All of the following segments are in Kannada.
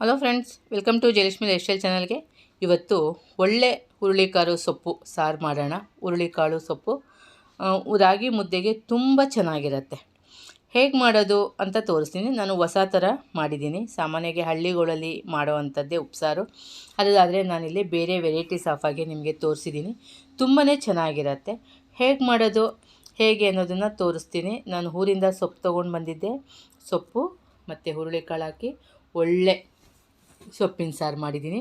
Hello friends welcome to Jayalakshmi lifestyle ಚಾನಲ್ಗೆ ಇವತ್ತು ಒಳ್ಳೆ ಹುರುಳಿಕಾಳು ಸೊಪ್ಪು, ಸಾರು ಮಾಡೋಣ. ಹುರುಳಿಕಾಳು ಸೊಪ್ಪು ರಾಗಿ ಮುದ್ದೆಗೆ ತುಂಬ ಚೆನ್ನಾಗಿರುತ್ತೆ. ಹೇಗೆ ಮಾಡೋದು ಅಂತ ತೋರಿಸ್ತೀನಿ. ನಾನು ಹೊಸ ಥರ ಮಾಡಿದ್ದೀನಿ. ಸಾಮಾನ್ಯವಾಗಿ ಹಳ್ಳಿಗಳಲ್ಲಿ ಮಾಡೋ ಅಂಥದ್ದೇ ಉಪ್ಸಾರು. ಅದಾದರೆ ನಾನಿಲ್ಲಿ ಬೇರೆ ವೆರೈಟೀಸ್ ಆಫ್ ಆಗಿ ನಿಮಗೆ ತೋರಿಸಿದ್ದೀನಿ. ತುಂಬಾ ಚೆನ್ನಾಗಿರುತ್ತೆ. ಹೇಗೆ ಮಾಡೋದು, ಹೇಗೆ ಅನ್ನೋದನ್ನು ತೋರಿಸ್ತೀನಿ. ನಾನು ಊರಿಂದ ಸೊಪ್ಪು ತೊಗೊಂಡು ಬಂದಿದ್ದೆ. ಸೊಪ್ಪು ಮತ್ತು ಹುರುಳಿಕಾಳು ಹಾಕಿ ಒಳ್ಳೆ ಸೊಪ್ಪಿನ ಸಾರು ಮಾಡಿದ್ದೀನಿ.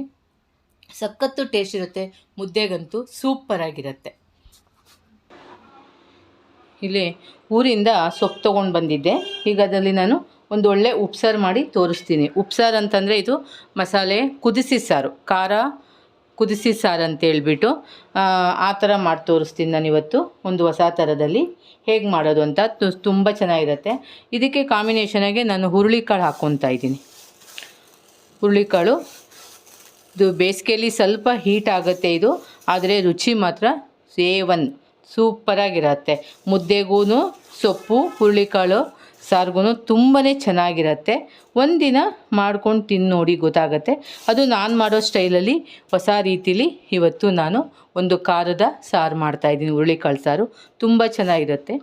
ಸಖತ್ತು ಟೇಸ್ಟ್ ಇರುತ್ತೆ. ಮುದ್ದೆಗಂತೂ ಸೂಪರಾಗಿರುತ್ತೆ ಇಲ್ಲಿ ಊರಿಂದ ಸೊಪ್ಪು ತೊಗೊಂಡು ಬಂದಿದ್ದೆ. ಈಗ ಅದರಲ್ಲಿ ನಾನು ಒಂದು ಒಳ್ಳೆ ಉಪ್ಸಾರು ಮಾಡಿ ತೋರಿಸ್ತೀನಿ. ಉಪ್ಸಾರು ಅಂತಂದರೆ ಇದು ಮಸಾಲೆ ಕುದಿಸಿ ಸಾರು. ಖಾರ ಕುದಿಸಿ ಸಾರು ಅಂತ ಹೇಳ್ಬಿಟ್ಟು ಆ, ಥರ ಮಾಡಿ ತೋರಿಸ್ತೀನಿ ನಾನು ಇವತ್ತು ಒಂದು ಹೊಸ ಥರದಲ್ಲಿ ಹೇಗೆ ಮಾಡೋದು ಅಂತ ತುಂಬ ಚೆನ್ನಾಗಿರುತ್ತೆ. ಇದಕ್ಕೆ ಕಾಂಬಿನೇಷನಾಗೆ ನಾನು ಹುರುಳಿಕಾಳು ಹಾಕ್ಕೊತಾ ಇದ್ದೀನಿ. ಹುರುಳಿಕಾಳು. ಇದು ಬೇಸಿಗೆಯಲ್ಲಿ ಸ್ವಲ್ಪ ಹೀಟ್ ಆಗುತ್ತೆ ಇದು. ಆದರೆ ರುಚಿ ಮಾತ್ರ ಸೇವನ್ ಸೂಪರಾಗಿರುತ್ತೆ ಮುದ್ದೆಗೂ ಸೊಪ್ಪು, ಹುರುಳಿಕಾಳು. ಸಾರಿಗೂ ತುಂಬಾ ಚೆನ್ನಾಗಿರತ್ತೆ. ಒಂದಿನ ಮಾಡ್ಕೊಂಡು ತಿಂದು ನೋಡಿ ಗೊತ್ತಾಗುತ್ತೆ. ಅದು ನಾನು ಮಾಡೋ ಸ್ಟೈಲಲ್ಲಿ ಹೊಸ ರೀತಿಲಿ ಇವತ್ತು ನಾನು ಒಂದು ಖಾರದ ಸಾರು ಮಾಡ್ತಾಯಿದ್ದೀನಿ ಹುರುಳಿಕಾಳು ಸಾರು. ತುಂಬ ಚೆನ್ನಾಗಿರುತ್ತೆ.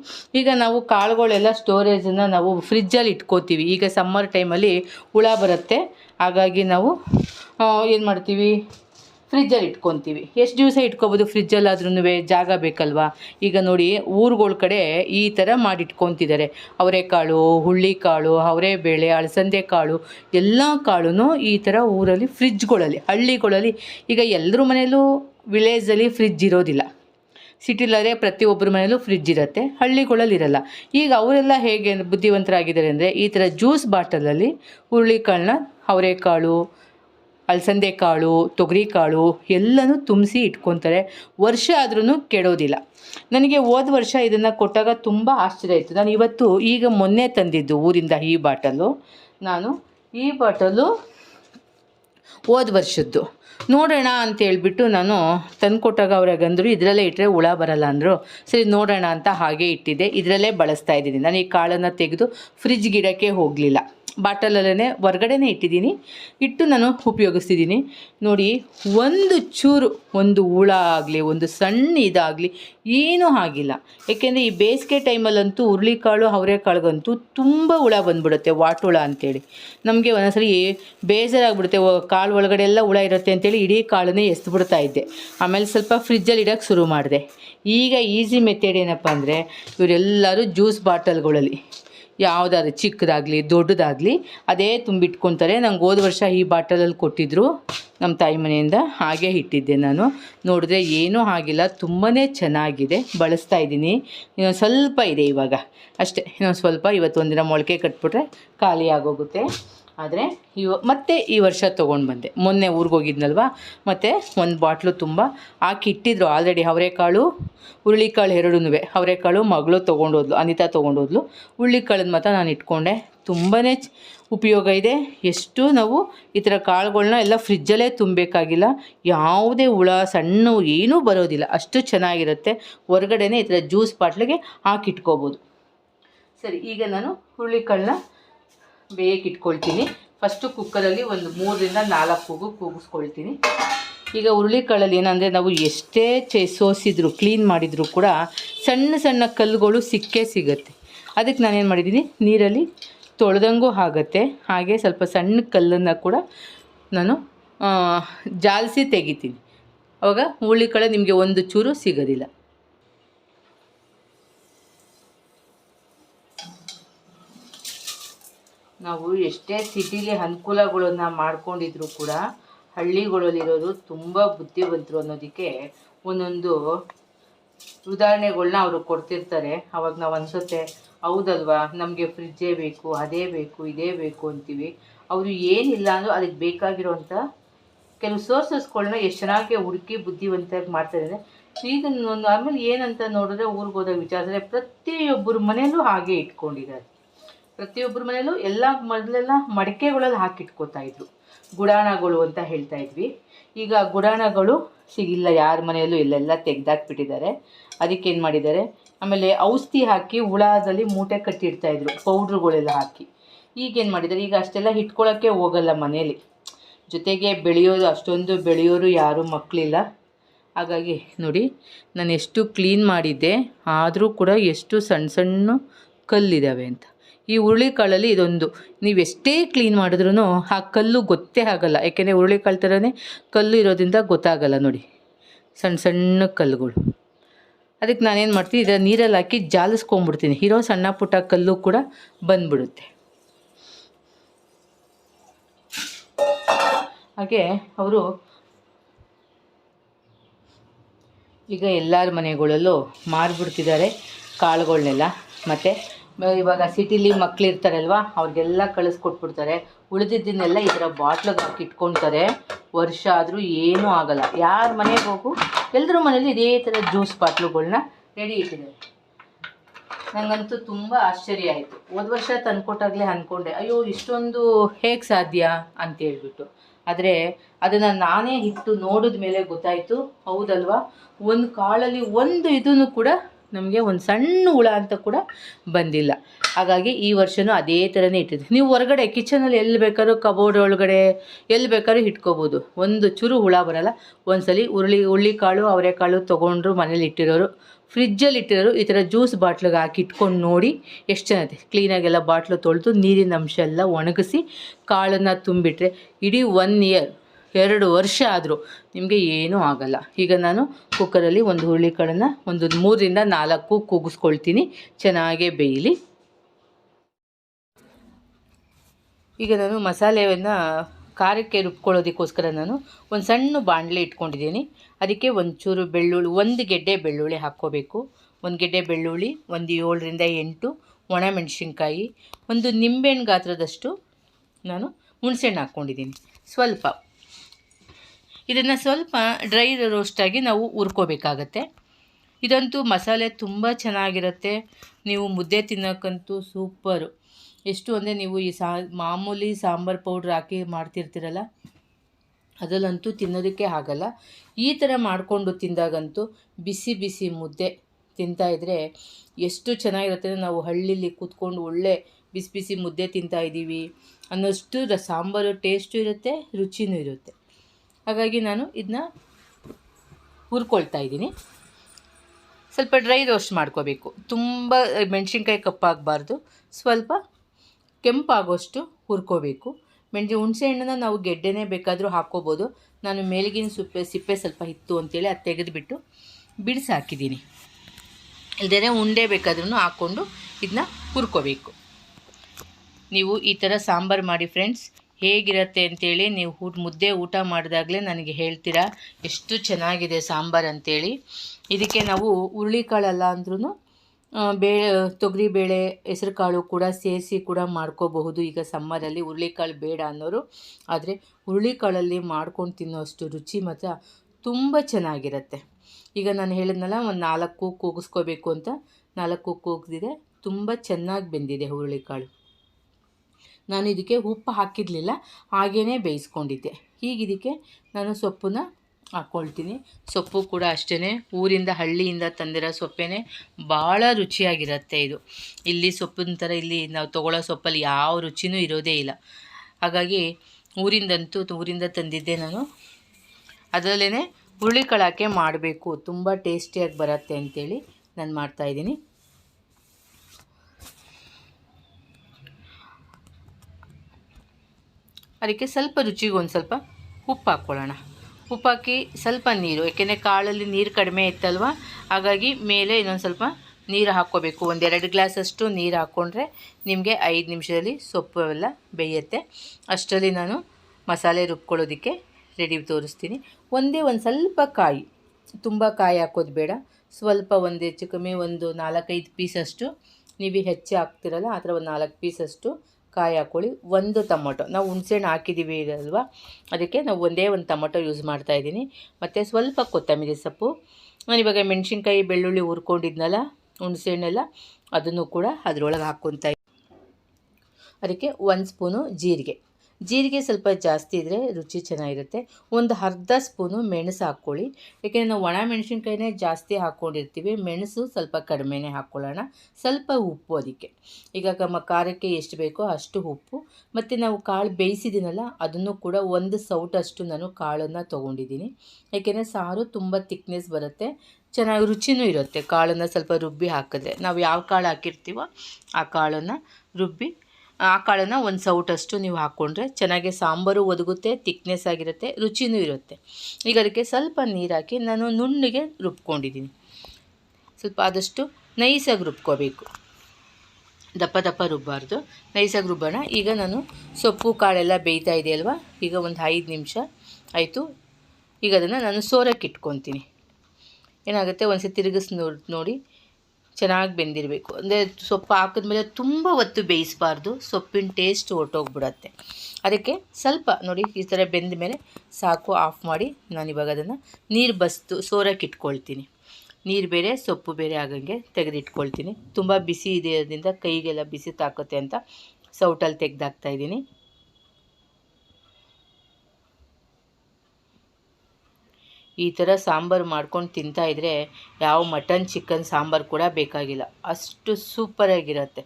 ಈಗ ನಾವು ಕಾಳುಗಳೆಲ್ಲ ಸ್ಟೋರೇಜನ್ನು ನಾವು ಫ್ರಿಜ್ಜಲ್ಲಿ ಇಟ್ಕೋತೀವಿ. ಈಗ ಸಮ್ಮರ್ ಟೈಮಲ್ಲಿ ಹುಳ ಬರುತ್ತೆ. ಹಾಗಾಗಿ ನಾವು ಏನು ಮಾಡ್ತೀವಿ? ಫ್ರಿಜ್ಜಲ್ಲಿ ಇಟ್ಕೊತೀವಿ. ಎಷ್ಟು ದಿವಸ ಇಟ್ಕೊಬೋದು ಫ್ರಿಜ್ಜಲ್ಲಾದ್ರೂ ಜಾಗ ಬೇಕಲ್ವಾ? ಈಗ ನೋಡಿ ಊರುಗಳ ಕಡೆ ಈ ಥರ ಮಾಡಿ ಇಟ್ಕೊತಿದ್ದಾರೆ ಅವರೆಕಾಳು, ಹುಳ್ಳಿಕಾಳು, ಅವರೆಬೇಳೆ ಅಲಸಂದೆ ಕಾಳು ಎಲ್ಲ ಕಾಳು ಈ ಥರ ಊರಲ್ಲಿ ಫ್ರಿಜ್ಗಳಲ್ಲಿ ಹಳ್ಳಿಗಳಲ್ಲಿ. ಈಗ ಎಲ್ಲರ ಮನೆಯಲ್ಲೂ ವಿಲೇಜಲ್ಲಿ ಫ್ರಿಜ್ ಇರೋದಿಲ್ಲ. ಸಿಟಿಲಾದರೆ ಪ್ರತಿಯೊಬ್ಬರ ಮನೆಯಲ್ಲೂ ಫ್ರಿಜ್ ಇರುತ್ತೆ, ಹಳ್ಳಿಗಳಲ್ಲಿ ಇರಲ್ಲ. ಈಗ ಅವರೆಲ್ಲ ಹೇಗೆ ಬುದ್ಧಿವಂತರಾಗಿದ್ದಾರೆ ಅಂದರೆ ಈ ಥರ ಜ್ಯೂಸ್ ಬಾಟಲಲ್ಲಿ ಹುರುಳಿಕಾಳನ್ನ ಅವರೆಕಾಳು ಅಲಸಂದೆ ಕಾಳು, ತೊಗರಿ ಕಾಳು ಎಲ್ಲನೂ ತುಂಬಿಸಿ ಇಟ್ಕೊತಾರೆ. ವರ್ಷ ಆದ್ರೂ ಕೆಡೋದಿಲ್ಲ. ನನಗೆ ಹೋದ ವರ್ಷ ಇದನ್ನು ಕೊಟ್ಟಾಗ ತುಂಬ ಆಶ್ಚರ್ಯ ಆಯಿತು ನಾನು ಇವತ್ತು ಈಗ ಮೊನ್ನೆ ತಂದಿದ್ದು ಊರಿಂದ ಈ ಬಾಟಲು ನಾನು ಈ ಬಾಟಲು ಹೋದ ವರ್ಷದ್ದು. ನೋಡೋಣ ಅಂತ ಹೇಳ್ಬಿಟ್ಟು ನಾನು ತಂದುಕೊಟ್ಟಾಗ ಅವ್ರಿಗೆ ಗಂದ್ರು ಇದರಲ್ಲೇ ಇಟ್ಟರೆ ಹುಳ ಬರಲ್ಲ ಅಂದರು. ಸರಿ, ನೋಡೋಣ ಅಂತ ಹಾಗೆ ಇಟ್ಟಿದ್ದೆ. ಇದರಲ್ಲೇ ಬಳಸ್ತಾ ಇದ್ದೀನಿ. ನಾನು ಈ ಕಾಳನ್ನು ತೆಗೆದು ಫ್ರಿಜ್ ಗಿಡಕ್ಕೆ ಹೋಗಲಿಲ್ಲ. ಬಾಟಲಲ್ಲೇ ಹೊರ್ಗಡೆನೇ ಇಟ್ಟಿದ್ದೀನಿ. ಇಟ್ಟು ನಾನು ಉಪಯೋಗಿಸ್ತಿದ್ದೀನಿ. ನೋಡಿ, ಒಂದು ಚೂರು, ಒಂದು ಹುಳ ಆಗಲಿ, ಒಂದು ಸಣ್ಣ ಇದಾಗಲಿ, ಏನೂ ಆಗಿಲ್ಲ. ಏಕೆಂದರೆ ಈ ಬೇಸಿಗೆ ಟೈಮಲ್ಲಂತೂ ಹುರುಳಿಕಾಳು, ಅವರೆಕಾಳಿಗಂತೂ ತುಂಬ ಹುಳ ಬಂದ್ಬಿಡುತ್ತೆ ವಾಟ್ ಹುಳ ಅಂತೇಳಿ. ನಮಗೆ ಒಂದೊಂದ್ಸರಿ ಬೇಜಾರಾಗ್ಬಿಡುತ್ತೆ ಕಾಳು ಒಳಗಡೆ ಎಲ್ಲ ಹುಳ ಇರುತ್ತೆ ಅಂತೇಳಿ ಇಡೀ ಕಾಳನ್ನೇ ಎಸ್ಬಿಡ್ತಾ ಇದ್ದೆ. ಆಮೇಲೆ ಸ್ವಲ್ಪ ಫ್ರಿಜ್ಜಲ್ಲಿ ಇಡೋಕ್ಕೆ ಶುರು ಮಾಡಿದೆ. ಈಗ ಈಸಿ ಮೆಥಡ್ ಏನಪ್ಪ ಅಂದರೆ, ಇವರೆಲ್ಲರೂ ಜ್ಯೂಸ್ ಬಾಟಲ್ಗಳಲ್ಲಿ ಯಾವುದಾದ್ರು ಚಿಕ್ಕದಾಗಲಿ, ದೊಡ್ಡದಾಗಲಿ, ಅದೇ ತುಂಬಿಟ್ಕೊತಾರೆ. ನಂಗೆ ಹೋದ ವರ್ಷ ಈ ಬಾಟಲಲ್ಲಿ ಕೊಟ್ಟಿದ್ದರು ನಮ್ಮ ತಾಯಿ ಮನೆಯಿಂದ. ಹಾಗೆ ಇಟ್ಟಿದ್ದೆ ನಾನು. ನೋಡಿದ್ರೆ ಏನೂ ಆಗಿಲ್ಲ. ತುಂಬಾ ಚೆನ್ನಾಗಿದೆ. ಬಳಸ್ತಾ ಇದ್ದೀನಿ. ಇನ್ನೊಂದು ಸ್ವಲ್ಪ ಇದೆ ಇವಾಗ. ಅಷ್ಟೇ. ಇನ್ನೊಂದು ಸ್ವಲ್ಪ. ಇವತ್ತು ಒಂದಿನ ಮೊಳಕೆ ಕಟ್ಬಿಟ್ರೆ ಖಾಲಿ ಆಗೋಗುತ್ತೆ. ಆದರೆ ಈ ಮತ್ತೆ ಈ ವರ್ಷ ತೊಗೊಂಡು ಬಂದೆ. ಮೊನ್ನೆ ಊರಿಗೆ ಹೋಗಿದ್ನಲ್ವ? ಮತ್ತು ಒಂದು ಬಾಟ್ಲು ತುಂಬ ಹಾಕಿ ಇಟ್ಟಿದ್ರು. ಆಲ್ರೆಡಿ ಅವರೆಕಾಳು, ಹುರುಳಿಕಾಳು ಎರಡೂ ಅವರೆಕಾಳು ಮಗಳು ತೊಗೊಂಡೋದ್ಲು ಅನಿತಾ ತೊಗೊಂಡೋದ್ಲು ಹುರುಳಿಕಾಳನ್ನ ಮಾತ್ರ ನಾನು ಇಟ್ಕೊಂಡೆ. ತುಂಬಾ ಉಪಯೋಗ ಇದೆ. ಎಷ್ಟು ನಾವು ಈ ಥರ ಕಾಳುಗಳನ್ನ ಎಲ್ಲ ಫ್ರಿಜ್ಜಲ್ಲೇ ತುಂಬಬೇಕಾಗಿಲ್ಲ. ಯಾವುದೇ ಹುಳ, ಸಣ್ಣ ಏನೂ ಬರೋದಿಲ್ಲ. ಅಷ್ಟು ಚೆನ್ನಾಗಿರುತ್ತೆ. ಹೊರಗಡೆನೇ ಈ ಥರ ಜ್ಯೂಸ್ ಬಾಟ್ಲಿಗೆ ಹಾಕಿಟ್ಕೋಬೋದು ಸರಿ, ಈಗ ನಾನು ಹುರುಳಿಕಾಳನ್ನ ಬೇಯಕ್ಕೆ ಇಟ್ಕೊಳ್ತೀನಿ. ಫಸ್ಟು ಕುಕ್ಕರಲ್ಲಿ ಒಂದು ಮೂರರಿಂದ ನಾಲ್ಕು ಕೂಗು ಕೂಗಿಸ್ಕೊಳ್ತೀನಿ. ಈಗ ಹುರುಳಿಕಾಳಲ್ಲಿ ಏನಂದರೆ ನಾವು ಎಷ್ಟೇ ಚೆ, ಸೋಸಿದ್ರು ಕ್ಲೀನ್ ಮಾಡಿದರೂ ಕೂಡ ಸಣ್ಣ ಸಣ್ಣ ಕಲ್ಲುಗಳು ಸಿಕ್ಕೇ ಸಿಗುತ್ತೆ. ಅದಕ್ಕೆ ನಾನೇನು ಮಾಡಿದ್ದೀನಿ? ನೀರಲ್ಲಿ ತೊಳೆದಂಗೂ ಆಗುತ್ತೆ. ಹಾಗೆ ಸ್ವಲ್ಪ ಸಣ್ಣ ಕಲ್ಲನ್ನು ಕೂಡ ನಾನು ಜಾಲಿಸಿ ತೆಗಿತೀನಿ. ಅವಾಗ ಹುರುಳಿಕಾಳು ನಿಮಗೆ ಒಂದು ಚೂರು ಸಿಗೋದಿಲ್ಲ. ನಾವು ಎಷ್ಟೇ ಸಿಟಿಲಿ ಅನುಕೂಲಗಳನ್ನು ಮಾಡ್ಕೊಂಡಿದ್ರು ಕೂಡ ಹಳ್ಳಿಗಳಲ್ಲಿರೋರು ತುಂಬ ಬುದ್ಧಿವಂತರು ಅನ್ನೋದಕ್ಕೆ ಒಂದೊಂದು ಉದಾಹರಣೆಗಳನ್ನ ಅವರು ಕೊಡ್ತಿರ್ತಾರೆ. ಅವಾಗ ನಾವು ಅನ್ಸುತ್ತೆ, ಹೌದಲ್ವಾ? ನಮಗೆ ಫ್ರಿಜ್ಜೇ ಬೇಕು, ಅದೇ ಬೇಕು, ಇದೇ ಬೇಕು ಅಂತೀವಿ. ಅವರು ಏನಿಲ್ಲ ಅಂದರೂ ಅದಕ್ಕೆ ಬೇಕಾಗಿರೋವಂಥ ಕೆಲವು ಸೋರ್ಸಸ್ಗಳನ್ನ ಎಷ್ಟು ಚೆನ್ನಾಗಿ ಹುಡುಕಿ ಬುದ್ಧಿವಂತಾಗಿ ಮಾಡ್ತಾರೆ ಈಗ ಆಮೇಲೆ ಏನಂತ ನೋಡಿದ್ರೆ ಊರಿಗೆ ಹೋದಾಗ ವಿಚಾರಿಸಿದ್ರೆ ಪ್ರತಿಯೊಬ್ಬರು ಮನೆಯಲ್ಲೂ ಹಾಗೆ ಇಟ್ಕೊಂಡಿದ್ದಾರೆ. ಪ್ರತಿಯೊಬ್ಬರ ಮನೆಯಲ್ಲೂ ಎಲ್ಲ ಮೊದಲೆಲ್ಲ ಮಡಿಕೆಗಳಲ್ಲಿ ಹಾಕಿಟ್ಕೋತಾ ಇದ್ರು. ಗುಡಾಣಗಳು ಅಂತ ಹೇಳ್ತಾ ಇದ್ವಿ. ಈಗ ಗುಡಾಣಗಳು ಸಿಗಿಲ್ಲ, ಯಾರ ಮನೆಯಲ್ಲೂ ಇಲ್ಲೆಲ್ಲ ತೆಗ್ದಾಕ್ಬಿಟ್ಟಿದ್ದಾರೆ. ಅದಕ್ಕೆ ಏನು ಮಾಡಿದ್ದಾರೆ? ಆಮೇಲೆ ಔಷಧಿ ಹಾಕಿ ಹುಳದಲ್ಲಿ ಮೂಟೆ ಕಟ್ಟಿಡ್ತಾ ಇದ್ರು, ಪೌಡ್ರುಗಳೆಲ್ಲ ಹಾಕಿ. ಈಗೇನು ಮಾಡಿದ್ದಾರೆ? ಈಗ ಅಷ್ಟೆಲ್ಲ ಇಟ್ಕೊಳ್ಳೋಕ್ಕೆ ಹೋಗಲ್ಲ ಮನೇಲಿ ಜೊತೆಗೆ ಬೆಳೆಯೋದು, ಅಷ್ಟೊಂದು ಬೆಳೆಯೋರು ಯಾರೂ ಮಕ್ಕಳಿಲ್ಲ ಹಾಗಾಗಿ ನೋಡಿ ನಾನು ಎಷ್ಟು ಕ್ಲೀನ್ ಮಾಡಿದ್ದೆ, ಆದರೂ ಕೂಡ ಎಷ್ಟು ಸಣ್ಣ ಸಣ್ಣ ಕಲ್ಲಿದ್ದಾವೆ ಅಂತ. ಈ ಹುರುಳಿಕಾಳಲ್ಲಿ ಇದೊಂದು. ನೀವು ಎಷ್ಟೇ ಕ್ಲೀನ್ ಮಾಡಿದ್ರೂ ಆ ಕಲ್ಲು ಗೊತ್ತೇ ಆಗಲ್ಲ. ಯಾಕೆಂದರೆ ಹುರುಳಿಕಾಳು ಥರನೇ ಕಲ್ಲು ಇರೋದ್ರಿಂದ ಗೊತ್ತಾಗಲ್ಲ ನೋಡಿ. ಸಣ್ಣ ಸಣ್ಣ ಕಲ್ಲುಗಳು. ಅದಕ್ಕೆ ನಾನೇನು ಮಾಡ್ತೀನಿ ಇದರ ನೀರಲ್ಲಿ ಹಾಕಿ ಜಾಲಿಸ್ಕೊಂಬಿಡ್ತೀನಿ. ಇರೋ ಸಣ್ಣ ಪುಟ್ಟ ಕಲ್ಲು ಕೂಡ ಬಂದ್ಬಿಡುತ್ತೆ. ಹಾಗೆ ಅವರು ಈಗ ಎಲ್ಲರ ಮನೆಗಳಲ್ಲೂ ಮಾರ್ಬಿಡ್ತಿದ್ದಾರೆ ಕಾಳುಗಳನ್ನೆಲ್ಲ ಮತ್ತು ಇವಾಗ ಸಿಟಿಲಿ ಮಕ್ಳು ಇರ್ತಾರಲ್ವ ಅವ್ರಿಗೆಲ್ಲ ಕಳಿಸ್ಕೊಟ್ಬಿಡ್ತಾರೆ. ಉಳಿದಿದ್ದನ್ನೆಲ್ಲ ಈ ಥರ ಹಾಕಿ ಇಟ್ಕೊತಾರೆ ವರ್ಷ ಆದರೂ ಏನೂ ಆಗಲ್ಲ. ಯಾರ ಮನೆಗೆ ಹೋಗು ಎಲ್ಲರ ಮನೇಲಿ ಇದೇ ಥರ ಜ್ಯೂಸ್ ಬಾಟ್ಲುಗಳನ್ನ ರೆಡಿ ಇಟ್ಟಿದ್ದಾರೆ. ನನಗಂತೂ ತುಂಬ ಆಶ್ಚರ್ಯ ಆಯಿತು. ಹೋದ ವರ್ಷ ತಂದುಕೊಟ್ಟಾಗಲೇ ಅಂದ್ಕೊಂಡೆ ಅಯ್ಯೋ, ಇಷ್ಟೊಂದು ಹೇಗೆ ಸಾಧ್ಯ? ಅಂತ ಹೇಳ್ಬಿಟ್ಟು. ಆದರೆ ಅದನ್ನು ನಾನೇ ಇಟ್ಟು ನೋಡಿದ ಮೇಲೆ ಗೊತ್ತಾಯಿತು, ಹೌದಲ್ವಾ? ಒಂದು ಕಾಳಲ್ಲಿ ಒಂದು ಇದನ್ನು ಕೂಡ ನಮಗೆ ಒಂದು ಸಣ್ಣ ಹುಳ ಅಂತ ಕೂಡ ಬಂದಿಲ್ಲ. ಹಾಗಾಗಿ ಈ ವರ್ಷವೂ ಅದೇ ಥರನೇ ಇಟ್ಟಿದ್ದೆ ನೀವು ಹೊರಗಡೆ ಕಿಚನಲ್ಲಿ ಎಲ್ಲಿ ಬೇಕಾದ್ರೂ ಕಬೋರ್ಡ್ ಒಳಗಡೆ ಎಲ್ಲಿ ಬೇಕಾದ್ರೂ ಇಟ್ಕೋಬೋದು. ಒಂದು ಚೂರು ಹುಳ ಬರಲ್ಲ. ಒಂದ್ಸಲಿ ಹುರುಳಿ ಹುರುಳಿಕಾಳು, ಅವರೆಕಾಳು ತೊಗೊಂಡ್ರು ಮನೇಲಿ ಇಟ್ಟಿರೋರು ಫ್ರಿಜ್ಜಲ್ಲಿ ಇಟ್ಟಿರೋರು ಈ ಥರ ಜ್ಯೂಸ್ ಬಾಟ್ಲಿಗೆ ಹಾಕಿ ಇಟ್ಕೊಂಡು ನೋಡಿ ಎಷ್ಟು ಚೆನ್ನಾಗಿದೆ ಕ್ಲೀನಾಗೆಲ್ಲ ಬಾಟ್ಲು ತೊಳೆದು ನೀರಿನ ಅಂಶ ಎಲ್ಲ ಒಣಗಿಸಿ ಕಾಳನ್ನು ತುಂಬಿಟ್ರೆ ಇಡೀ ಒನ್ ಇಯರ್ ಎರಡು ವರ್ಷ ಆದರೂ ನಿಮಗೆ ಏನೂ ಆಗಲ್ಲ. ಈಗ ನಾನು ಕುಕ್ಕರಲ್ಲಿ ಒಂದು ಹುರುಳಿಕಾಳನ್ನು ಒಂದು ಮೂರರಿಂದ ನಾಲ್ಕು ಕೂಗಿಸ್ಕೊಳ್ತೀನಿ. ಚೆನ್ನಾಗೇ ಬೇಯಲಿ. ಈಗ ನಾನು ಮಸಾಲೆಯನ್ನು ಖಾರಕ್ಕೆ ರುಬ್ಕೊಳ್ಳೋದಕ್ಕೋಸ್ಕರ ನಾನು ಒಂದು ಸಣ್ಣ ಬಾಣಲೆ ಇಟ್ಕೊಂಡಿದ್ದೀನಿ. ಅದಕ್ಕೆ ಒಂಚೂರು ಬೆಳ್ಳುಳ್ಳಿ, ಒಂದು ಗೆಡ್ಡೆ ಬೆಳ್ಳುಳ್ಳಿ ಹಾಕ್ಕೋಬೇಕು. ಒಂದು ಗೆಡ್ಡೆ ಬೆಳ್ಳುಳ್ಳಿ, ಒಂದು ಏಳರಿಂದ ಎಂಟು ಒಣಮೆಣಸಿನ್ಕಾಯಿ, ಒಂದು ನಿಂಬೆಹಣ್ಣು ಗಾತ್ರದಷ್ಟು ನಾನು ಹುಣಸೆಹಣ್ಣು ಹಾಕ್ಕೊಂಡಿದ್ದೀನಿ. ಸ್ವಲ್ಪ ಇದನ್ನು ಸ್ವಲ್ಪ ಡ್ರೈ ರೋಸ್ಟಾಗಿ ನಾವು ಹುರ್ಕೋಬೇಕಾಗತ್ತೆ. ಇದಂತೂ ಮಸಾಲೆ ತುಂಬ ಚೆನ್ನಾಗಿರುತ್ತೆ. ನೀವು ಮುದ್ದೆ ತಿನ್ನೋಕ್ಕಂತೂ ಸೂಪರು. ಎಷ್ಟು ಅಂದರೆ ನೀವು ಈ ಸಾ, ಮಾಮೂಲಿ ಸಾಂಬಾರು ಪೌಡ್ರ್ ಹಾಕಿ ಮಾಡ್ತಿರ್ತೀರಲ್ಲ, ಅದರಲ್ಲಂತೂ ತಿನ್ನೋದಕ್ಕೆ ಆಗಲ್ಲ. ಈ ಥರ ಮಾಡಿಕೊಂಡು ತಿಂದಾಗಂತೂ ಬಿಸಿ ಬಿಸಿ ಮುದ್ದೆ ತಿಂತಾಯಿದ್ರೆ ಎಷ್ಟು ಚೆನ್ನಾಗಿರುತ್ತೆ ನಾವು ಹಳ್ಳಿಲಿ ಕೂತ್ಕೊಂಡು ಒಳ್ಳೆ ಬಿಸಿ ಬಿಸಿ ಮುದ್ದೆ ತಿಂತಾಯಿದ್ದೀವಿ ಅನ್ನೋಷ್ಟು ಸಾಂಬಾರು ಟೇಸ್ಟು ಇರುತ್ತೆ, ರುಚಿನೂ ಇರುತ್ತೆ. ಹಾಗಾಗಿ ನಾನು ಇದನ್ನ ಹುರ್ಕೊಳ್ತಾ ಇದ್ದೀನಿ. ಸ್ವಲ್ಪ ಡ್ರೈ ರೋಸ್ಟ್ ಮಾಡ್ಕೋಬೇಕು. ತುಂಬ ಮೆಣಸಿನ್ಕಾಯಿ ಕಪ್ಪಾಗಬಾರ್ದು ಸ್ವಲ್ಪ ಕೆಂಪಾಗೋಷ್ಟು ಹುರ್ಕೋಬೇಕು. ಮೆಣಸಿ ಹುಣಸೆ ಹಣ್ಣನ್ನ ನಾವು ಗೆಡ್ಡೆನೇ ಬೇಕಾದರೂ ಹಾಕ್ಕೋಬೋದು. ನಾನು ಮೇಲ್ಗಿನ ಸುಪ್ಪೆ, ಸಿಪ್ಪೆ ಸ್ವಲ್ಪ ಇತ್ತು ಅಂತೇಳಿ ಅದು ತೆಗೆದುಬಿಟ್ಟು ಬಿಡಿಸಿ ಹಾಕಿದ್ದೀನಿ. ಇಲ್ಲದೇ ಉಂಡೆ ಬೇಕಾದ್ರೂ ಹಾಕ್ಕೊಂಡು ಇದನ್ನ ಹುರ್ಕೋಬೇಕು. ನೀವು ಈ ಥರ ಸಾಂಬಾರು ಮಾಡಿ ಫ್ರೆಂಡ್ಸ್ ಹೇಗಿರುತ್ತೆ ಅಂತೇಳಿ ನೀವು ಊಟ ಮುದ್ದೆ ಊಟ ಮಾಡಿದಾಗಲೇ ನನಗೆ ಹೇಳ್ತೀರಾ. ಎಷ್ಟು ಚೆನ್ನಾಗಿದೆ ಸಾಂಬಾರು ಅಂತೇಳಿ. ಇದಕ್ಕೆ ನಾವು ಹುರುಳಿಕಾಳಲ್ಲ ಅಂದ್ರೂ ಬೇಳೆ ತೊಗರಿಬೇಳೆ ಹೆಸರುಕಾಳು ಕೂಡ ಸೇರಿಸಿ ಕೂಡ ಮಾಡ್ಕೋಬಹುದು. ಈಗ ಸಮ್ಮರಲ್ಲಿ ಹುರುಳಿಕಾಳು ಬೇಡ ಅನ್ನೋರು, ಆದರೆ ಹುರುಳಿಕಾಳಲ್ಲಿ ಮಾಡ್ಕೊಂಡು ತಿನ್ನೋಷ್ಟು ರುಚಿ ಮಾತ್ರ ತುಂಬ ಚೆನ್ನಾಗಿರುತ್ತೆ. ಈಗ ನಾನು ಹೇಳಿದ್ನಲ್ಲ, ಒಂದು ನಾಲ್ಕು ಕೂಗಿಸ್ಕೋಬೇಕು ಅಂತ. ನಾಲ್ಕು ಕೂಗಿಸಿದೆ ತುಂಬ ಚೆನ್ನಾಗಿ ಬೆಂದಿದೆ ಹುರುಳಿಕಾಳು. ನಾನು ಇದಕ್ಕೆ ಉಪ್ಪು ಹಾಕಿರಲಿಲ್ಲ ಹಾಗೇ ಬೇಯಿಸ್ಕೊಂಡಿದ್ದೆ. ಈಗ ನಾನು ಸೊಪ್ಪನ್ನ ಹಾಕ್ಕೊಳ್ತೀನಿ ಸೊಪ್ಪು ಕೂಡ ಅಷ್ಟೇ ಊರಿಂದ ಹಳ್ಳಿಯಿಂದ ತಂದಿರೋ ಸೊಪ್ಪೇ ಭಾಳ ರುಚಿಯಾಗಿರುತ್ತೆ ಇದು. ಇಲ್ಲಿ ಸೊಪ್ಪಿನ ಥರ ಇಲ್ಲಿ ನಾವು ತೊಗೊಳ್ಳೋ ಸೊಪ್ಪಲ್ಲಿ ಯಾವ ರುಚಿನೂ ಇರೋದೇ ಇಲ್ಲ. ಹಾಗಾಗಿ ಊರಿಂದಂತೂ, ಊರಿಂದ ತಂದಿದ್ದೆ ನಾನು. ಅದರಲ್ಲೇ ಹುರುಳಿ ಕಳಾಕೆ ಮಾಡಬೇಕು. ತುಂಬ ಟೇಸ್ಟಿಯಾಗಿ ಬರುತ್ತೆ ಅಂಥೇಳಿ ನಾನು ಮಾಡ್ತಾಯಿದ್ದೀನಿ ಅದಕ್ಕೆ ಸ್ವಲ್ಪ ರುಚಿಗೆ ಒಂದು ಸ್ವಲ್ಪ ಉಪ್ಪು ಹಾಕ್ಕೊಳ್ಳೋಣ. ಹಾಕಿ ಸ್ವಲ್ಪ ನೀರು ಏಕೆಂದರೆ ಕಾಳಲ್ಲಿ ನೀರು ಕಡಿಮೆ ಇತ್ತಲ್ವ? ಹಾಗಾಗಿ ಮೇಲೆ ಇನ್ನೊಂದು ಸ್ವಲ್ಪ ನೀರು ಹಾಕ್ಕೋಬೇಕು. ಒಂದೆರಡು ಗ್ಲಾಸಷ್ಟು ನೀರು ಹಾಕ್ಕೊಂಡ್ರೆ ನಿಮಗೆ ಐದು ನಿಮಿಷದಲ್ಲಿ ಸೊಪ್ಪು ಎಲ್ಲ ಬೇಯುತ್ತೆ. ಅಷ್ಟರಲ್ಲಿ ನಾನು ಮಸಾಲೆ ರುಬ್ಕೊಳ್ಳೋದಕ್ಕೆ ರೆಡಿ ತೋರಿಸ್ತೀನಿ. ಒಂದೇ ಒಂದು ಸ್ವಲ್ಪ ಕಾಯಿ, ತುಂಬ ಕಾಯಿ ಹಾಕೋದು ಬೇಡ. ಸ್ವಲ್ಪ ಒಂದು ಹೆಚ್ಚು ಕಮ್ಮಿ ಒಂದು ನಾಲ್ಕೈದು ಪೀಸಷ್ಟು ನೀವು ಹೆಚ್ಚು ಹಾಕ್ತಿರಲ್ಲ, ಆ ಥರ ಒಂದು ನಾಲ್ಕು ಪೀಸಷ್ಟು ಕಾಯಿ ಹಾಕೊಳ್ಳಿ, ಒಂದು ಟೊಮೊಟೊ. ನಾವು ಹುಣ್ಸೆಹಣ್ಣು ಹಾಕಿದ್ದೀವಿ ಅಲ್ವಾ? ಅದಕ್ಕೆ ನಾವು ಒಂದೇ ಒಂದು ಟೊಮೊಟೊ ಯೂಸ್ ಮಾಡ್ತಾಯಿದ್ದೀನಿ ಮತ್ತು ಸ್ವಲ್ಪ ಕೊತ್ತಂಬರಿ ಸೊಪ್ಪು. ನಾನು ಇವಾಗ ಮೆಣಸಿನ್ಕಾಯಿ, ಬೆಳ್ಳುಳ್ಳಿ ಹುರ್ಕೊಂಡಿದ್ನಲ್ಲ, ಹುಣಸೆಹಣ್ಣೆಲ್ಲ, ಅದನ್ನು ಕೂಡ ಅದರೊಳಗೆ ಹಾಕ್ಕೊತಾ ಅದಕ್ಕೆ ಒಂದು ಸ್ಪೂನು ಜೀರಿಗೆ. ಜೀರಿಗೆ ಸ್ವಲ್ಪ ಜಾಸ್ತಿ ಇದ್ದರೆ ರುಚಿ ಚೆನ್ನಾಗಿರುತ್ತೆ. ಒಂದು ಅರ್ಧ ಸ್ಪೂನು ಮೆಣಸು ಹಾಕ್ಕೊಳ್ಳಿ. ಯಾಕೆಂದರೆ ನಾವು ಒಣ ಮೆಣಸಿನ್ಕಾಯಿನೇ ಜಾಸ್ತಿ ಹಾಕ್ಕೊಂಡಿರ್ತೀವಿ. ಮೆಣಸು ಸ್ವಲ್ಪ ಕಡಿಮೆನೇ ಹಾಕ್ಕೊಳ್ಳೋಣ. ಸ್ವಲ್ಪ ಉಪ್ಪು ಅದಕ್ಕೆ. ಈಗ ನಮ್ಮ ಖಾರಕ್ಕೆ ಎಷ್ಟು ಬೇಕೋ ಅಷ್ಟು ಉಪ್ಪು. ಮತ್ತು ನಾವು ಕಾಳು ಬೇಯಿಸಿದ್ದೀನಲ್ಲ, ಅದನ್ನು ಕೂಡ ಒಂದು ಸೌಟಷ್ಟು ನಾನು ಕಾಳನ್ನು ತೊಗೊಂಡಿದ್ದೀನಿ. ಯಾಕೆಂದರೆ ಸಾರು ತುಂಬ ತಿಕ್ನೆಸ್ ಬರುತ್ತೆ. ಚೆನ್ನಾಗಿ ರುಚಿನೂ ಇರುತ್ತೆ. ಕಾಳನ್ನು ಸ್ವಲ್ಪ ರುಬ್ಬಿ ಹಾಕಿದ್ರೆ. ನಾವು ಯಾವ ಕಾಳು ಹಾಕಿರ್ತೀವೋ ಆ ಕಾಳನ್ನು ರುಬ್ಬಿ ಆ ಕಾಳನ್ನು ಒಂದು ಸೌಟಷ್ಟು ನೀವು ಹಾಕ್ಕೊಂಡ್ರೆ ಚೆನ್ನಾಗಿ ಸಾಂಬಾರು ಒದಗುತ್ತೆ ತಿಕ್ನೆಸ್ ಆಗಿರುತ್ತೆ, ರುಚಿನೂ ಇರುತ್ತೆ. ಈಗ ಅದಕ್ಕೆ ಸ್ವಲ್ಪ ನೀರು ಹಾಕಿ ನಾನು ನುಣ್ಣಗೆ ರುಬ್ಕೊಂಡಿದ್ದೀನಿ ಸ್ವಲ್ಪ ಆದಷ್ಟು ನೈಸಾಗಿ ರುಬ್ಕೋಬೇಕು. ದಪ್ಪ ದಪ್ಪ ರುಬ್ಬಾರ್ದು. ನೈಸಾಗಿ ರುಬ್ಬೋಣ. ಈಗ ನಾನು ಸೊಪ್ಪು, ಕಾಳೆಲ್ಲ ಬೇಯ್ತಾ ಅಲ್ವಾ ಈಗ ಒಂದು ಐದು ನಿಮಿಷ ಆಯಿತು. ಈಗ ಅದನ್ನು ನಾನು ಸೋರಕ್ಕೆ ಇಟ್ಕೊತೀನಿ. ಏನಾಗುತ್ತೆ? ಒಂದು ಸತಿ ತಿರುಗಿಸಿ ನೋಡಿ. ಚೆನ್ನಾಗಿ ಬೆಂದಿರಬೇಕು. ಅಂದರೆ ಸೊಪ್ಪು ಹಾಕಿದ್ಮೇಲೆ ತುಂಬ ಹೊತ್ತು ಬೇಯಿಸಬಾರ್ದು. ಸೊಪ್ಪಿನ ಟೇಸ್ಟ್ ಹೊರಟೋಗ್ಬಿಡತ್ತೆ. ಅದಕ್ಕೆ ಸ್ವಲ್ಪ ನೋಡಿ ಈ ಥರ ಬೆಂದ ಮೇಲೆ ಸಾಕು ಆಫ್ ಮಾಡಿ ನಾನು ಇವಾಗ ಅದನ್ನು ನೀರು ಬಸ್ತು ಸೋರಕ್ಕೆ ಇಟ್ಕೊಳ್ತೀನಿ. ನೀರು ಬೇರೆ, ಸೊಪ್ಪು ಬೇರೆ ಆಗಂಗೆ ತೆಗೆದಿಟ್ಕೊಳ್ತೀನಿ. ತುಂಬ ಬಿಸಿ ಇದೆಯೋದ್ರಿಂದ ಕೈಗೆಲ್ಲ ಬಿಸಿ ತಾಕುತ್ತೆ ಅಂತ ಸೌಟಲ್ಲಿ ತೆಗೆದಾಕ್ತಾ ಈ ಥರ ಸಾಂಬಾರು ಮಾಡ್ಕೊಂಡು ತಿಂತಾ ಇದ್ದರೆ ಯಾವ ಮಟನ್, ಚಿಕನ್, ಸಾಂಬಾರು ಕೂಡ ಬೇಕಾಗಿಲ್ಲ. ಅಷ್ಟು ಸೂಪರಾಗಿರುತ್ತೆ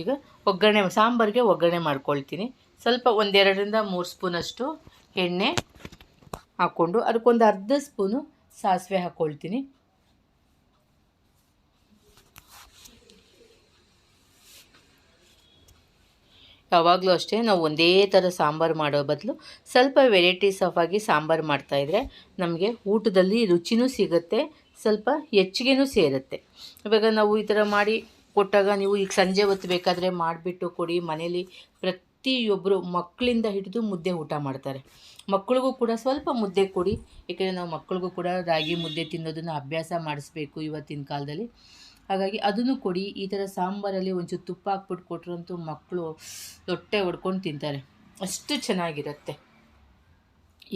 ಈಗ ಒಗ್ಗರಣೆ, ಸಾಂಬಾರಿಗೆ ಒಗ್ಗರಣೆ ಮಾಡ್ಕೊಳ್ತೀನಿ. ಸ್ವಲ್ಪ ಒಂದೆರಡರಿಂದ ಮೂರು ಸ್ಪೂನಷ್ಟು ಎಣ್ಣೆ ಹಾಕ್ಕೊಂಡು ಅದಕ್ಕೊಂದು ಅರ್ಧ ಸ್ಪೂನು ಸಾಸಿವೆ ಹಾಕ್ಕೊಳ್ತೀನಿ. ಯಾವಾಗಲೂ ಅಷ್ಟೇ ನಾವು ಒಂದೇ ಥರ ಸಾಂಬಾರು ಮಾಡೋ ಬದಲು ಸ್ವಲ್ಪ ವೆರೈಟೀಸ್ ಆಫ್ ಆಗಿ ಸಾಂಬಾರು ಮಾಡ್ತಾಯಿದ್ರೆ ನಮಗೆ ಊಟದಲ್ಲಿ ರುಚಿನೂ ಸಿಗುತ್ತೆ, ಸ್ವಲ್ಪ ಹೆಚ್ಚಿಗೆನೂ ಸೇರುತ್ತೆ. ಇವಾಗ ನಾವು ಈ ಥರ ಮಾಡಿ ಕೊಟ್ಟಾಗ ನೀವು ಈಗ ಸಂಜೆ ಹೊತ್ತು ಬೇಕಾದರೆ ಮಾಡಿಬಿಟ್ಟು ಕೊಡಿ, ಮನೇಲಿ ಪ್ರತಿಯೊಬ್ಬರು ಮಕ್ಕಳಿಂದ ಹಿಡಿದು ಮುದ್ದೆ ಊಟ ಮಾಡ್ತಾರೆ. ಮಕ್ಕಳಿಗೂ ಕೂಡ ಸ್ವಲ್ಪ ಮುದ್ದೆ ಕೊಡಿ, ಏಕೆಂದರೆ ನಾವು ಮಕ್ಕಳಿಗೂ ಕೂಡ ರಾಗಿ ಮುದ್ದೆ ತಿನ್ನೋದನ್ನು ಅಭ್ಯಾಸ ಮಾಡಿಸ್ಬೇಕು ಇವತ್ತಿನ ಕಾಲದಲ್ಲಿ. ಹಾಗಾಗಿ ಅದನ್ನು ಕೊಡಿ. ಈ ಥರ ಸಾಂಬಾರಲ್ಲಿ ಒಂಚೂರು ತುಪ್ಪ ಹಾಕ್ಬಿಟ್ಟು ಕೊಟ್ರಂತೂ ಮಕ್ಕಳು ಹೊಟ್ಟೆ ಹೊಡ್ಕೊಂಡು ತಿಂತಾರೆ. ಅಷ್ಟು ಚೆನ್ನಾಗಿರುತ್ತೆ.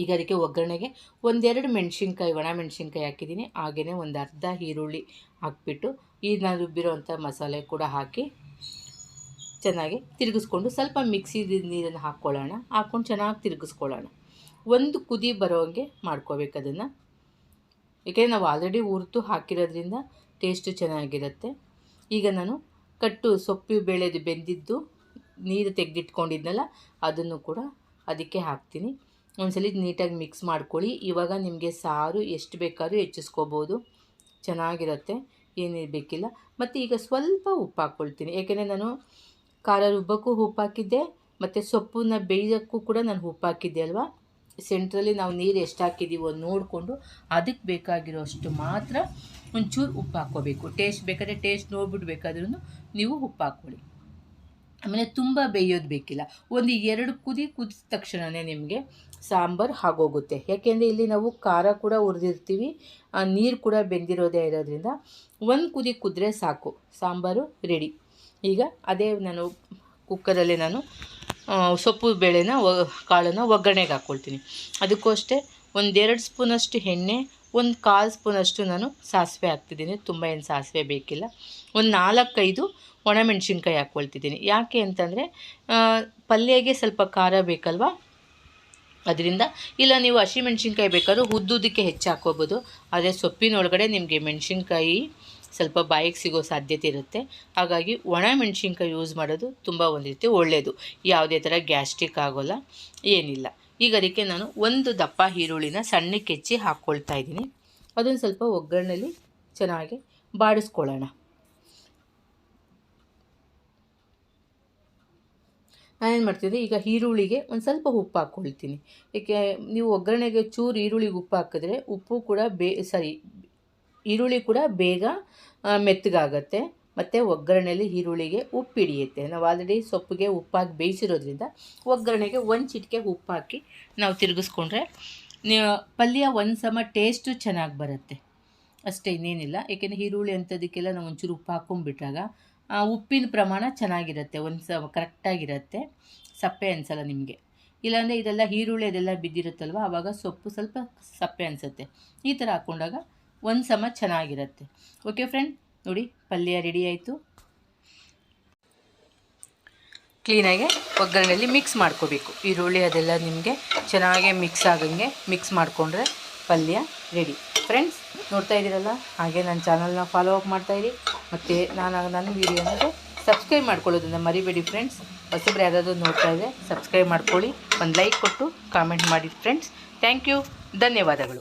ಈಗ ಅದಕ್ಕೆ ಒಗ್ಗರಣೆಗೆ ಒಂದೆರಡು ಮೆಣಸಿನ್ಕಾಯಿ, ಒಣ ಮೆಣಸಿನ್ಕಾಯಿ ಹಾಕಿದ್ದೀನಿ. ಹಾಗೆಯೇ ಒಂದು ಅರ್ಧ ಈರುಳ್ಳಿ ಹಾಕ್ಬಿಟ್ಟು ಈ ನಾನು ರುಬ್ಬಿರೋವಂಥ ಮಸಾಲೆ ಕೂಡ ಹಾಕಿ ಚೆನ್ನಾಗಿ ತಿರುಗಿಸ್ಕೊಂಡು ಸ್ವಲ್ಪ ಮಿಕ್ಸಿ ನೀರನ್ನು ಹಾಕ್ಕೊಳ್ಳೋಣ. ಹಾಕ್ಕೊಂಡು ಚೆನ್ನಾಗಿ ತಿರುಗಿಸ್ಕೊಳ್ಳೋಣ. ಒಂದು ಕುದಿ ಬರೋಂಗೆ ಮಾಡ್ಕೋಬೇಕು ಅದನ್ನು. ಏಕೆಂದರೆ ನಾವು ಆಲ್ರೆಡಿ ಹುರಿದು ಹಾಕಿರೋದ್ರಿಂದ ಟೇಸ್ಟು ಚೆನ್ನಾಗಿರುತ್ತೆ. ಈಗ ನಾನು ಕಟ್ಟು ಸೊಪ್ಪು ಬೆಳೆದು ಬೆಂದಿದ್ದು ನೀರು ತೆಗೆದಿಟ್ಕೊಂಡಿದ್ನಲ್ಲ, ಅದನ್ನು ಕೂಡ ಅದಕ್ಕೆ ಹಾಕ್ತೀನಿ. ಒಂದ್ಸಲ ನೀಟಾಗಿ ಮಿಕ್ಸ್ ಮಾಡ್ಕೊಳ್ಳಿ. ಇವಾಗ ನಿಮಗೆ ಸಾರು ಎಷ್ಟು ಬೇಕಾದ್ರೂ ಹೆಚ್ಚಿಸ್ಕೋಬೋದು. ಚೆನ್ನಾಗಿರುತ್ತೆ, ಏನೇ ಬೇಕಿಲ್ಲ. ಮತ್ತು ಈಗ ಸ್ವಲ್ಪ ಉಪ್ಪು ಹಾಕ್ಕೊಳ್ತೀನಿ. ಏಕೆಂದರೆ ನಾನು ಖಾರ ರುಬ್ಬಕ್ಕೂ ಉಪ್ಪು ಹಾಕಿದ್ದೆ, ಮತ್ತು ಸೊಪ್ಪನ್ನ ಬೇಯೋಕ್ಕೂ ಕೂಡ ನಾನು ಉಪ್ಪು ಹಾಕಿದ್ದೆ ಅಲ್ವಾ? ಸೆಂಟ್ರಲ್ಲಿ ನಾವು ನೀರು ಎಷ್ಟು ಹಾಕಿದ್ದೀವೋ ನೋಡಿಕೊಂಡು ಅದಕ್ಕೆ ಬೇಕಾಗಿರೋ ಅಷ್ಟು ಮಾತ್ರ ಒಂಚೂರು ಉಪ್ಪು ಹಾಕ್ಕೋಬೇಕು. ಟೇಸ್ಟ್ ಬೇಕಾದರೆ ಟೇಸ್ಟ್ ನೋಡ್ಬಿಟ್ಟು ಬೇಕಾದ್ರೂ ನೀವು ಉಪ್ಪು ಹಾಕ್ಕೊಳ್ಳಿ. ಆಮೇಲೆ ತುಂಬ ಬೇಯೋದು ಬೇಕಿಲ್ಲ. ಒಂದು ಎರಡು ಕುದಿ ಕುದಿದ ತಕ್ಷಣವೇ ನಿಮಗೆ ಸಾಂಬಾರು ಆಗೋಗುತ್ತೆ. ಯಾಕೆಂದರೆ ಇಲ್ಲಿ ನಾವು ಖಾರ ಕೂಡ ಹುರಿದಿರ್ತೀವಿ ನೀರು ಕೂಡ ಬೆಂದಿರೋದೇ ಇರೋದ್ರಿಂದ ಒಂದು ಕುದಿ ಕುದ್ರೆ ಸಾಕು. ಸಾಂಬಾರು ರೆಡಿ ಈಗ ಅದೇ ನಾನು ಕುಕ್ಕರಲ್ಲಿ ನಾನು ಸೊಪ್ಪು ಬೇಳೆನ, ಕಾಳನ್ನು ಒಗ್ಗರಣೆಗೆ ಹಾಕ್ಕೊಳ್ತೀನಿ. ಅದಕ್ಕೂ ಅಷ್ಟೇ ಒಂದೆರಡು ಸ್ಪೂನಷ್ಟು ಎಣ್ಣೆ ಒಂದು ಕಾಲು ಸ್ಪೂನಷ್ಟು ನಾನು ಸಾಸಿವೆ ಹಾಕ್ತಿದ್ದೀನಿ. ತುಂಬ ಏನು ಸಾಸಿವೆ ಬೇಕಿಲ್ಲ. ಒಂದು ನಾಲ್ಕೈದು ಒಣಮೆಣ್ಸಿನ್ಕಾಯಿ ಹಾಕ್ಕೊಳ್ತಿದ್ದೀನಿ ಯಾಕೆ ಅಂತಂದರೆ ಪಲ್ಯಗೆ ಸ್ವಲ್ಪ ಖಾರ ಬೇಕಲ್ವಾ? ಅದರಿಂದ ಇಲ್ಲ ನೀವು ಹಸಿಮೆಣ್ಸಿನ್ಕಾಯಿ ಬೇಕಾದ್ರೂ ಉದ್ದುದಕ್ಕೆ ಹೆಚ್ಚು ಹಾಕ್ಕೋಬೋದು. ಆದರೆ ಸೊಪ್ಪಿನೊಳಗಡೆ ನಿಮಗೆ ಮೆಣಸಿನ್ಕಾಯಿ ಸ್ವಲ್ಪ ಬಾಯಿಗೆ ಸಿಗೋ ಸಾಧ್ಯತೆ ಇರುತ್ತೆ. ಹಾಗಾಗಿ ಒಣ ಮೆಣಸಿನ್ಕಾಯಿ ಯೂಸ್ ಮಾಡೋದು ತುಂಬ ಒಂದು ರೀತಿ ಒಳ್ಳೆಯದು ಯಾವುದೇ ಥರ ಗ್ಯಾಸ್ಟ್ರಿಕ್ ಆಗೋಲ್ಲ, ಏನಿಲ್ಲ. ಈಗ ಅದಕ್ಕೆ ನಾನು ಒಂದು ದಪ್ಪ ಈರುಳ್ಳಿನ ಸಣ್ಣ ಕೆಚ್ಚಿ ಹಾಕ್ಕೊಳ್ತಾ ಇದ್ದೀನಿ. ಅದನ್ನು ಸ್ವಲ್ಪ ಒಗ್ಗರಣೆಯಲ್ಲಿ ಚೆನ್ನಾಗಿ ಬಾಡಿಸ್ಕೊಳ್ಳೋಣ. ನಾನೇನು ಮಾಡ್ತಿದ್ದೆ? ಈಗ ಈರುಳ್ಳಿಗೆ ಒಂದು ಸ್ವಲ್ಪ ಉಪ್ಪು ಹಾಕ್ಕೊಳ್ತೀನಿ ಏಕೆ, ನೀವು ಒಗ್ಗರಣೆಗೆ ಚೂರು ಈರುಳ್ಳಿಗೆ ಉಪ್ಪು ಹಾಕಿದ್ರೆ ಉಪ್ಪು ಕೂಡ ಬೇ, ಸರಿ, ಈರುಳ್ಳಿ ಕೂಡ ಬೇಗ ಮೆತ್ತಗಾಗತ್ತೆ. ಮತ್ತು ಒಗ್ಗರಣೆಯಲ್ಲಿ ಈರುಳ್ಳಿಗೆ ಉಪ್ಪು ಹಿಡಿಯುತ್ತೆ. ನಾವು ಆಲ್ರೆಡಿ ಸೊಪ್ಪಿಗೆ ಉಪ್ಪಾಕಿ ಬೇಯಿಸಿರೋದ್ರಿಂದ ಒಗ್ಗರಣೆಗೆ ಒಂದು ಚಿಟಿಕೆ ಉಪ್ಪು ಹಾಕಿ ನಾವು ತಿರುಗಿಸ್ಕೊಂಡ್ರೆ ಪಲ್ಯ ಒಂದು ಸಮ ಟೇಸ್ಟು ಚೆನ್ನಾಗಿ ಬರುತ್ತೆ. ಅಷ್ಟೇ ಇನ್ನೇನಿಲ್ಲ. ಏಕೆಂದರೆ ಈರುಳ್ಳಿ ಅಂಥದಕ್ಕೆಲ್ಲ ನಾವು ಒಂಚೂರು ಉಪ್ಪು ಹಾಕೊಂಡ್ಬಿಟ್ಟಾಗ ಉಪ್ಪಿನ ಪ್ರಮಾಣ ಚೆನ್ನಾಗಿರುತ್ತೆ. ಒಂದು ಸ ಕರೆಕ್ಟಾಗಿರುತ್ತೆ ಸಪ್ಪೆ ಅನಿಸಲ್ಲ ನಿಮಗೆ. ಇಲ್ಲಾಂದರೆ ಇದೆಲ್ಲ ಈರುಳ್ಳಿ ಅದೆಲ್ಲ ಬಿದ್ದಿರುತ್ತಲ್ವ? ಆವಾಗ ಸೊಪ್ಪು ಸ್ವಲ್ಪ ಸಪ್ಪೆ ಅನಿಸುತ್ತೆ. ಈ ಥರ ಹಾಕ್ಕೊಂಡಾಗ ಒಂದು ಸಮ ಚೆನ್ನಾಗಿರುತ್ತೆ. ಓಕೆ ಫ್ರೆಂಡ್ ನೋಡಿ, ಪಲ್ಯ ರೆಡಿ ಆಯಿತು. ಕ್ಲೀನಾಗಿ ಒಗ್ಗರಣೆಯಲ್ಲಿ ಮಿಕ್ಸ್ ಮಾಡ್ಕೋಬೇಕು. ಈರುಳ್ಳಿ ಅದೆಲ್ಲ ನಿಮಗೆ ಚೆನ್ನಾಗೆ ಮಿಕ್ಸ್ ಆಗಂಗೆ ಮಿಕ್ಸ್ ಮಾಡಿಕೊಂಡ್ರೆ ಪಲ್ಯ ರೆಡಿ ಫ್ರೆಂಡ್ಸ್ ನೋಡ್ತಾ ಇದ್ದೀರಲ್ಲ? ಹಾಗೆ ನನ್ನ ಚಾನಲ್ನ ಫಾಲೋ ಅಪ್ ಮಾಡ್ತಾಯಿರಿ ಮತ್ತು ನಾನು ನನ್ನ ವೀಡಿಯೋನಿಗೆ ಸಬ್ಸ್ಕ್ರೈಬ್ ಮಾಡ್ಕೊಳ್ಳೋದನ್ನ ಮರಿಬೇಡಿ ಫ್ರೆಂಡ್ಸ್ ಹೊಸಬ್ರು ಯಾವುದಾದ್ರು ನೋಡ್ತಾ ಇದ್ದರೆ ಸಬ್ಸ್ಕ್ರೈಬ್ ಮಾಡ್ಕೊಳ್ಳಿ. ಒಂದು ಲೈಕ್ ಕೊಟ್ಟು ಕಾಮೆಂಟ್ ಮಾಡಿ ಫ್ರೆಂಡ್ಸ್ ಥ್ಯಾಂಕ್ ಯು ಧನ್ಯವಾದಗಳು.